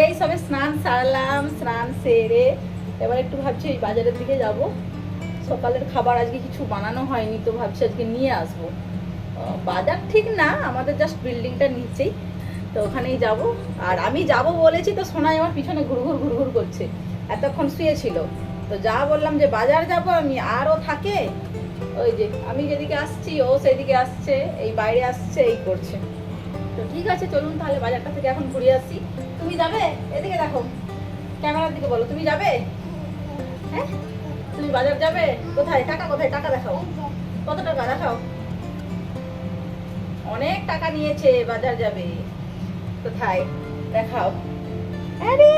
এই সবে স্নান সারলাম, স্নান সেরে এবার একটু ভাবছি এই বাজারের দিকে যাব। সকালের খাবার আজকে কিছু বানানো হয়নি, তো ভাবছি আজকে নিয়ে আসব। বাজার ঠিক না, আমাদের জাস্ট বিল্ডিংটা নিচেই, তো ওখানেই যাব। আর আমি যাব বলেছি তো সোনাই আমার পিছনে ঘুরঘুর ঘুরঘুর করছে, এতক্ষণ শুয়েছিল। তো যা বললাম যে বাজার যাব, আমি আরও থাকে, ওই যে আমি যেদিকে আসছি, ও সেদিকে আসছে, এই বাইরে আসছে, এই করছে। তো ঠিক আছে, চলুন তাহলে বাজারটা থেকে এখন ঘুরে আসি। তুমি যাবে? এদিকে দেখো। ক্যামেরার দিকে বলো তুমি যাবে? হ্যাঁ? তুমি বাজার যাবে? কোথায়? টাকা কোথায়? টাকা দেখাও। কত টাকা? দেখাও। অনেক টাকা নিয়েছে বাজার যাবে। কোথায়? দেখাও। আরে!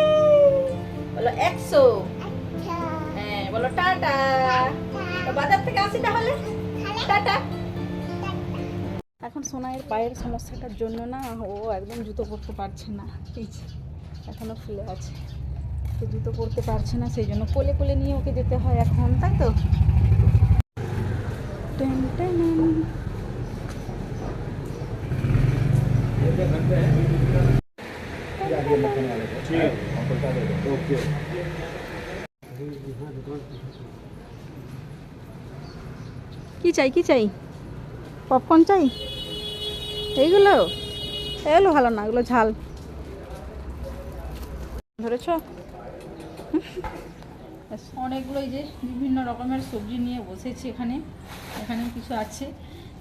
বলো একশো। হ্যাঁ বলো টাটা। তো বাজার থেকে আসি তাহলে? টাটা। এখন সোনাইয়ের পায়ের সমস্যাটার জন্য না ও একদম জুতো পরতে পারছে না। এই যে, এখনও ফুলে আছে। তো জুতো পরতে পারছে না সেই জন্য কোলে কোলে নিয়ে ওকে যেতে হয় এখন তাই তো। কি চাই কি চাই? পপকর্ন চাই? এইগুলো? এগুলো ভালো না, এগুলো ঝাল। ধরেছ? অনেকগুলো এই যে বিভিন্ন রকমের সবজি নিয়ে বসেছি এখানে এখানে কিছু আছে।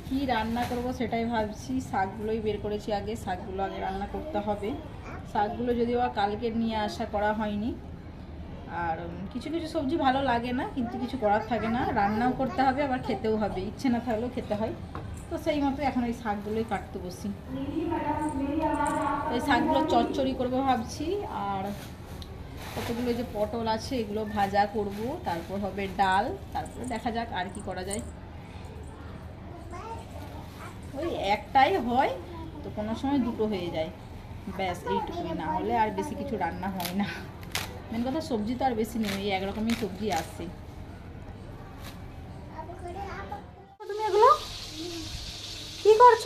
কি রান্না করব সেটাই ভাবছি। শাকগুলোই বের করেছি আগে, শাকগুলো আগে রান্না করতে হবে। শাকগুলো যদিও কালকে নিয়ে আসা করা হয়নি। আর কিছু কিছু সবজি ভালো লাগে না, কিন্তু কিছু করার থাকে না। রান্নাও করতে হবে, আবার খেতেও হবে। ইচ্ছে না থাকলেও খেতে হয়। তো সেই মতো এখন এই শাকগুলোই কাটতে বসি। এই শাকগুলো চচ্চড়ি করব ভাবছি, আর কতগুলো যে পটল আছে এগুলো ভাজা করব, তারপর হবে ডাল, তারপরে দেখা যাক আর কি করা যায়। ওই একটাই হয়, তো কোনো সময় দুটো হয়ে যায়। ব্যাস, এইটুকুই, না হলে আর বেশি কিছু রান্না হয় না। মেন কথা সবজি তো আর বেশি নেই, ওই একরকমই সবজি আসছে তুমি এগুলো কি করছ?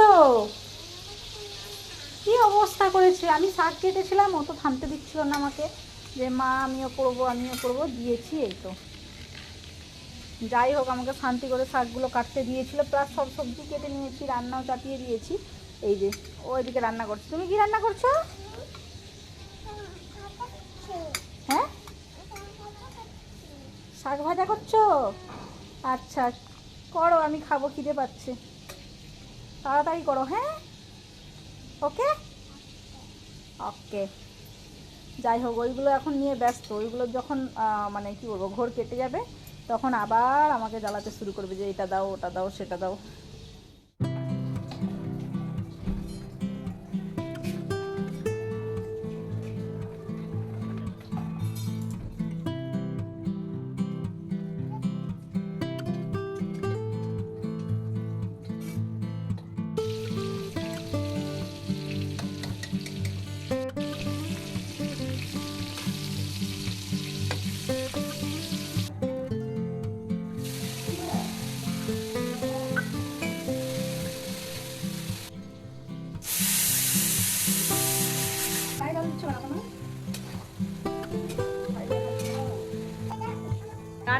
কি অবস্থা করেছে? আমি শাক কেটেছিলাম, ও তো থামতে দিচ্ছিল না আমাকে। যে, মা, আমিও করব আমিও করব। দিয়েছি এই তো। যাই হোক, আমাকে শান্তি করে শাকগুলো কাটতে দিয়েছিল। প্লাস সব সবজি কেটে নিয়েছি, রান্নাও চাপিয়ে দিয়েছি। এই যে, ও এদিকে রান্না করছে। তুমি কি রান্না করছ? হ্যাঁ? শাক ভাজা করছ? আচ্ছা করো, আমি খাব, খিদে পাচ্ছে। তাড়াতাড়ি করো হ্যাঁ? ওকে? ওকে। যাই হোক, ওইগুলো এখন নিয়ে ব্যস্ত। ওইগুলো যখন মানে কি বলব, ঘোর কেটে যাবে, তখন আবার আমাকে জ্বালাতে শুরু করবে যে, এটা দাও, ওটা দাও, সেটা দাও।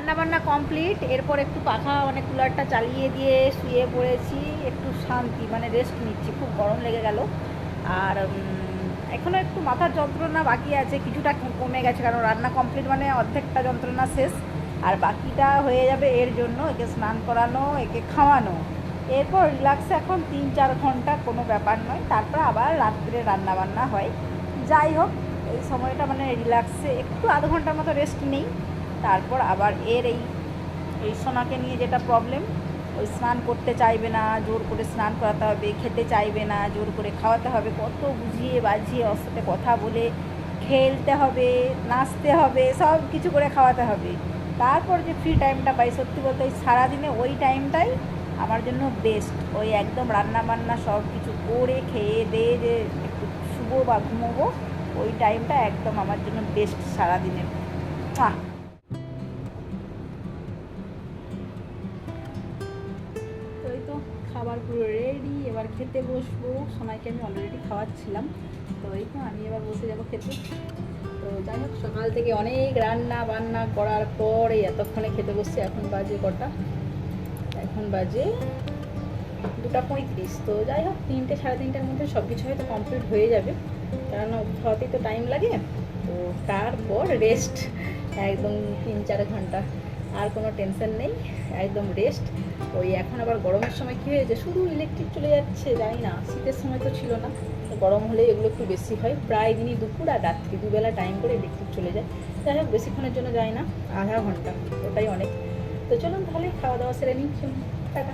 রান্না বান্না কমপ্লিট এরপর একটু পাখা মানে কুলারটা চালিয়ে দিয়ে শুয়ে পড়েছি, একটু শান্তি মানে রেস্ট নিচ্ছি, খুব গরম লেগে গেল। আর এখনও একটু মাথার যন্ত্রণা বাকি আছে, কিছুটা কমে গেছে, কারণ রান্না কমপ্লিট মানে অর্ধেকটা যন্ত্রণা শেষ। আর বাকিটা হয়ে যাবে এর জন্য, একে স্নান করানো, একে খাওয়ানো। এরপর রিল্যাক্সে এখন তিন চার ঘণ্টা কোনো ব্যাপার নয়, তারপর আবার রাত্রে রান্না বান্না হয়। যাই হোক, এই সময়টা মানে রিল্যাক্সে একটু আধ ঘণ্টার মতো রেস্ট নেই। তারপর আবার এর এই এই সোনাকে নিয়ে যেটা প্রবলেম ওই স্নান করতে চাইবে না, জোর করে স্নান করাতে হবে, খেতে চাইবে না, জোর করে খাওয়াতে হবে, কত বুঝিয়ে বাজিয়ে ওর সাথে কথা বলে খেলতে হবে, নাচতে হবে, সব কিছু করে খাওয়াতে হবে। তারপর যে ফ্রি টাইমটা পাই, সত্যি বলতে ওই সারাদিনে ওই টাইমটাই আমার জন্য বেস্ট ওই একদম রান্না বান্না সব কিছু করে খেয়ে দিয়ে যে একটু শুবো বা ঘুমোবো, ওই টাইমটা একদম আমার জন্য বেস্ট সারাদিনের। আহ! পুরো রেডি এবার খেতে বসবো। সোনাইকে আমি অলরেডি খাওয়াচ্ছিলাম। তো এই তো, আমি এবার বসে যাব খেতে। তো যাই হোক, সকাল থেকে অনেক রান্না বান্না করার পরে এতক্ষণে খেতে বসছি। এখন বাজে কটা? এখন বাজে দুটা পঁয়ত্রিশ। তো যাই হোক, তিনটে, সাড়ে তিনটার মধ্যে সব কিছু হয়তো কমপ্লিট হয়ে যাবে। কেননা খাওয়াতেই তো টাইম লাগে। তো তারপর রেস্ট একদম তিন চার ঘণ্টা। আর কোনো টেনশন নেই, একদম রেস্ট ওই এখন আবার গরমের সময় কী হয়েছে? শুধু ইলেকট্রিক চলে যাচ্ছে, জানি না, শীতের সময় তো ছিল না। গরম হলে এগুলো একটু বেশি হয়। প্রায় দিনই দুপুর আর রাত্রি, দুবেলা টাইম করে ইলেকট্রিক চলে যায়। যাই হোক, বেশিক্ষণের জন্য যায় না, আধা ঘণ্টা, ওটাই অনেক। তো চলুন তাহলে খাওয়া দাওয়া সেরে নিই। টাকা